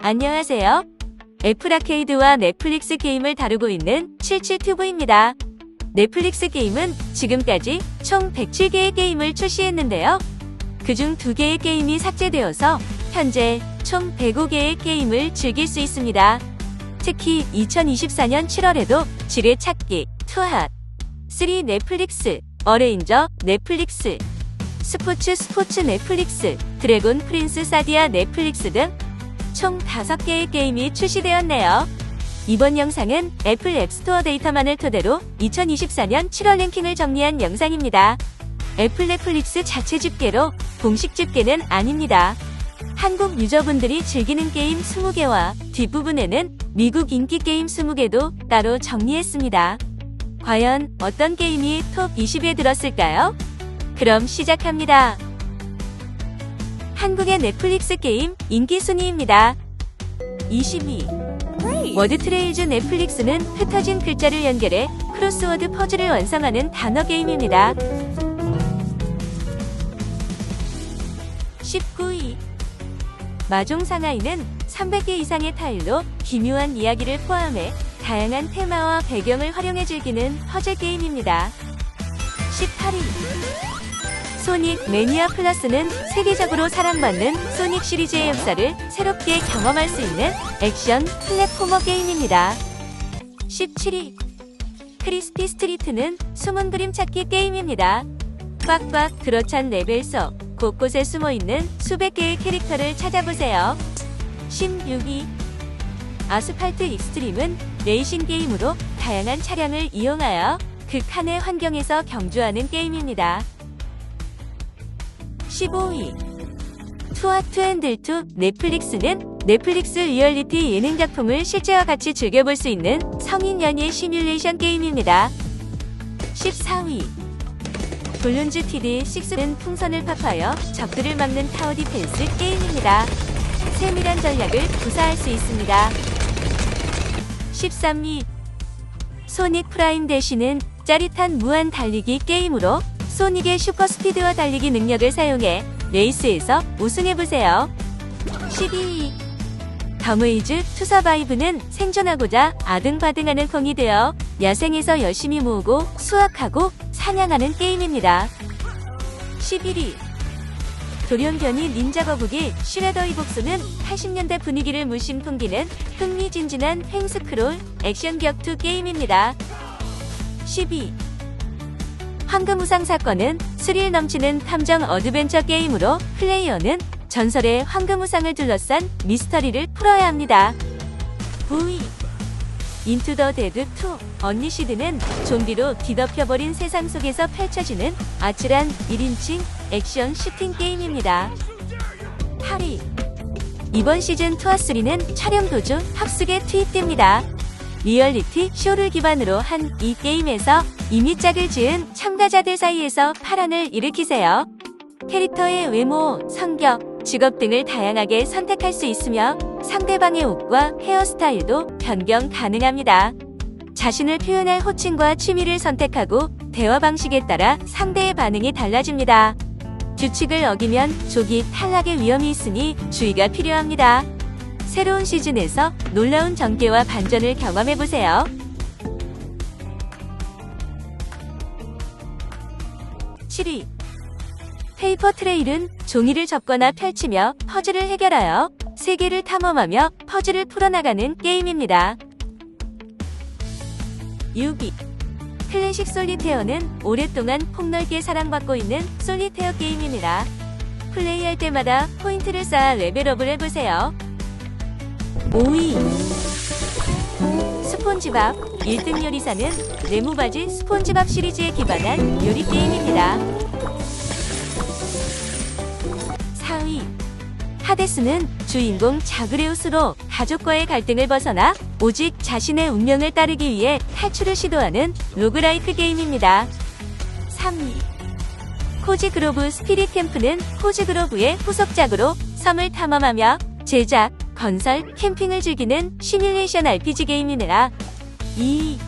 안녕하세요. 애플 아케이드와 넷플릭스 게임을 다루고 있는 77튜브입니다. 넷플릭스 게임은 지금까지 총 107개의 게임을 출시했는데요. 그중 2개의 게임이 삭제되어서 현재 총 105개의 게임을 즐길 수 있습니다. 특히 2024년 7월에도 지뢰 찾기, 투핫, 3 넷플릭스, 어레인저 넷플릭스, 스포츠 스포츠 넷플릭스, 드래곤 프린스 사디아 넷플릭스 등 총 5개의 게임이 출시되었네요. 이번 영상은 애플 앱스토어 데이터만을 토대로 2024년 7월 랭킹을 정리한 영상입니다. 애플 넷플릭스 자체 집계로 공식 집계는 아닙니다. 한국 유저분들이 즐기는 게임 20개와 뒷부분에는 미국 인기 게임 20개도 따로 정리했습니다. 과연 어떤 게임이 톱 20에 들었을까요? 그럼 시작합니다. 한국의 넷플릭스 게임 인기 순위입니다. 22. 워드 트레이즈 넷플릭스는 흩어진 글자를 연결해 크로스워드 퍼즐을 완성하는 단어 게임입니다. 19위. 마종 상하이는 300개 이상의 타일로 기묘한 이야기를 포함해 다양한 테마와 배경을 활용해 즐기는 퍼즐 게임입니다. 18위. 소닉 매니아 플러스는 세계적으로 사랑받는 소닉 시리즈의 역사를 새롭게 경험할 수 있는 액션 플랫포머 게임입니다. 17위. 크리스피 스트리트는 숨은 그림 찾기 게임입니다. 꽉꽉 들어찬 레벨서 곳곳에 숨어 있는 수백 개의 캐릭터를 찾아보세요. 16위. 아스팔트 익스트림은 레이싱 게임으로 다양한 차량을 이용하여 극한의 환경에서 경주하는 게임입니다. 15위. 투아투 앤들투 넷플릭스는 넷플릭스 리얼리티 예능 작품을 실제와 같이 즐겨볼 수 있는 성인 연예 시뮬레이션 게임입니다. 14위. 볼룬즈 TD 6는 풍선을 팝하여 적들을 막는 타워 디펜스 게임입니다. 세밀한 전략을 구사할 수 있습니다. 13위. 소닉 프라임 대시는 짜릿한 무한 달리기 게임으로 소닉의 슈퍼스피드와 달리기 능력을 사용해 레이스에서 우승해보세요. 12위. 더무이즈 투서바이브는 생존하고자 아등바등하는 공이 되어 야생에서 열심히 모으고 수확하고 사냥하는 게임입니다. 11위. 돌연변이 닌자 거북이 슈레더 이 복수는 80년대 분위기를 물씬 풍기는 흥미진진한 횡스크롤 액션 격투 게임입니다. 12. 황금우상 사건은 스릴 넘치는 탐정 어드벤처 게임으로 플레이어는 전설의 황금우상을 둘러싼 미스터리를 풀어야 합니다. 9위 인투 더 데드 2 언리시드는 좀비로 뒤덮여버린 세상 속에서 펼쳐지는 아찔한 1인칭 액션 슈팅 게임입니다. 8위 이번 시즌 투어3는 촬영 도중 합숙에 투입됩니다. 리얼리티 쇼를 기반으로 한 이 게임에서 이미 짝을 지은 참가자들 사이에서 파란을 일으키세요. 캐릭터의 외모, 성격, 직업 등을 다양하게 선택할 수 있으며 상대방의 옷과 헤어스타일도 변경 가능합니다. 자신을 표현할 호칭과 취미를 선택하고 대화 방식에 따라 상대의 반응이 달라집니다. 규칙을 어기면 조기 탈락의 위험이 있으니 주의가 필요합니다. 새로운 시즌에서 놀라운 전개와 반전을 경험해보세요. 7위. 페이퍼 트레일은 종이를 접거나 펼치며 퍼즐을 해결하여 세계를 탐험하며 퍼즐을 풀어나가는 게임입니다. 6위. 클래식 솔리테어는 오랫동안 폭넓게 사랑받고 있는 솔리테어 게임입니다. 플레이할 때마다 포인트를 쌓아 레벨업을 해보세요. 5위. 스폰지밥 1등 요리사는 네모바지 스폰지밥 시리즈에 기반한 요리 게임입니다. 4위. 하데스는 주인공 자그레우스로 가족과의 갈등을 벗어나 오직 자신의 운명을 따르기 위해 탈출을 시도하는 로그라이크 게임입니다. 3위. 코지그로브 스피릿 캠프는 코지그로브의 후속작으로 섬을 탐험하며 제작, 건설, 캠핑을 즐기는 시뮬레이션 RPG 게임이라 이,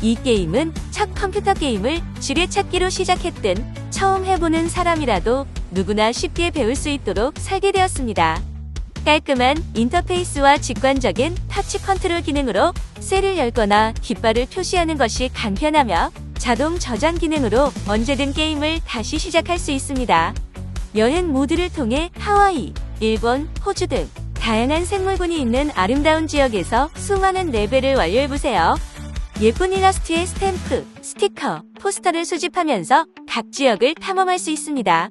이 게임은 첫 컴퓨터 게임을 지뢰찾기로 시작했든 처음 해보는 사람이라도 누구나 쉽게 배울 수 있도록 설계되었습니다. 깔끔한 인터페이스와 직관적인 터치 컨트롤 기능으로 셀을 열거나 깃발을 표시하는 것이 간편하며 자동 저장 기능으로 언제든 게임을 다시 시작할 수 있습니다. 여행 모드를 통해 하와이, 일본, 호주 등 다양한 생물군이 있는 아름다운 지역에서 수많은 레벨을 완료해보세요. 예쁜 일러스트의 스탬프, 스티커, 포스터를 수집하면서 각 지역을 탐험할 수 있습니다.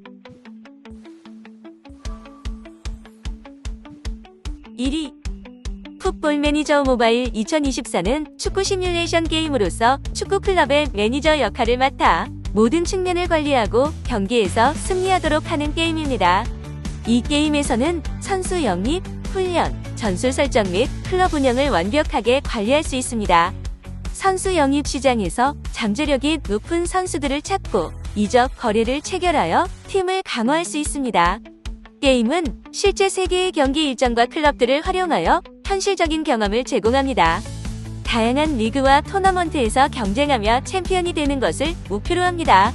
1위 풋볼 매니저 모바일 2024는 축구 시뮬레이션 게임으로서 축구 클럽의 매니저 역할을 맡아 모든 측면을 관리하고 경기에서 승리하도록 하는 게임입니다. 이 게임에서는 선수 영입, 훈련, 전술 설정 및 클럽 운영을 완벽하게 관리할 수 있습니다. 선수 영입 시장에서 잠재력이 높은 선수들을 찾고 이적 거래를 체결하여 팀을 강화할 수 있습니다. 게임은 실제 세계의 경기 일정과 클럽들을 활용하여 현실적인 경험을 제공합니다. 다양한 리그와 토너먼트에서 경쟁하며 챔피언이 되는 것을 목표로 합니다.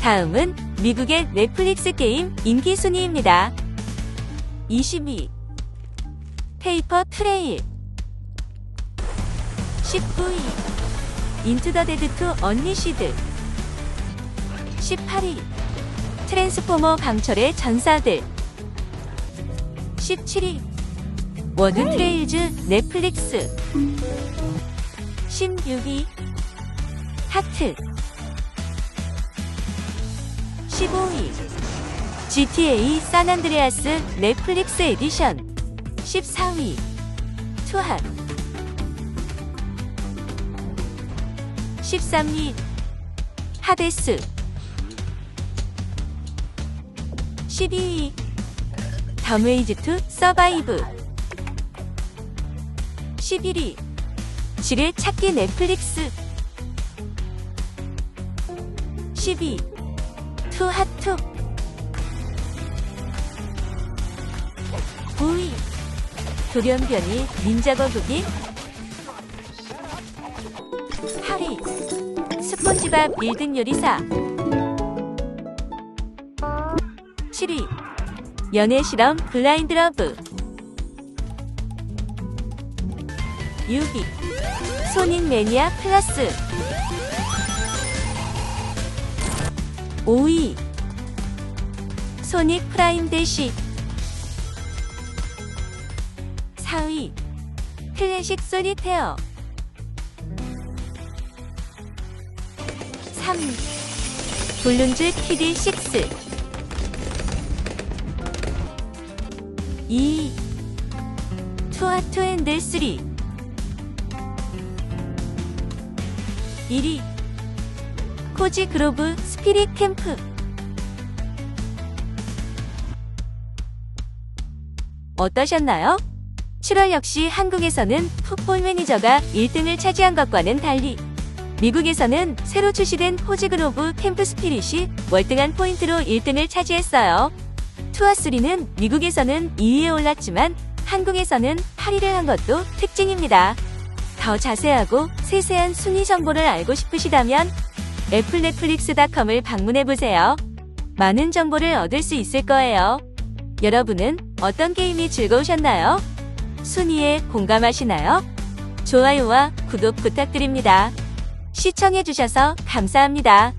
다음은 미국의 넷플릭스 게임 인기 순위입니다. 22. 페이퍼 트레일 19위. 인투 더 데드 투 언리시드 18위. 트랜스포머 강철의 전사들 17위 워드 트레일즈 넷플릭스 16위 하트 15위. GTA 산안드레아스 넷플릭스 에디션 14위. 투핫 13위. 하데스. 12위. 더메이즈2 서바이브. 11위. 지뢰 찾기 넷플릭스. 10 위 투핫투. 9위. 돌연변이 닌자 거북이 8위 스폰지밥 1등 요리사. 7위. 연애 실험 블라인드 러브. 6위. 소닉 매니아 플러스 5위. 소닉 프라임 대시. 4위. 클래식 소니테어. 3위 블룬즈 키드 6 2 투아투 핸들 3 1위 코지 그로브 스피릿 캠프 어떠셨나요? 7월 역시 한국에서는 풋볼 매니저가 1등을 차지한 것과는 달리 미국에서는 새로 출시된 호지 그로브 캠프 스피릿이 월등한 포인트로 1등을 차지했어요. 투어3는 미국에서는 2위에 올랐지만 한국에서는 8위를 한 것도 특징입니다. 더 자세하고 세세한 순위 정보를 알고 싶으시다면 애플 넷플릭스닷컴을 방문해보세요. 많은 정보를 얻을 수 있을 거예요. 여러분은 어떤 게임이 즐거우셨나요? 순위에 공감하시나요? 좋아요와 구독 부탁드립니다. 시청해주셔서 감사합니다.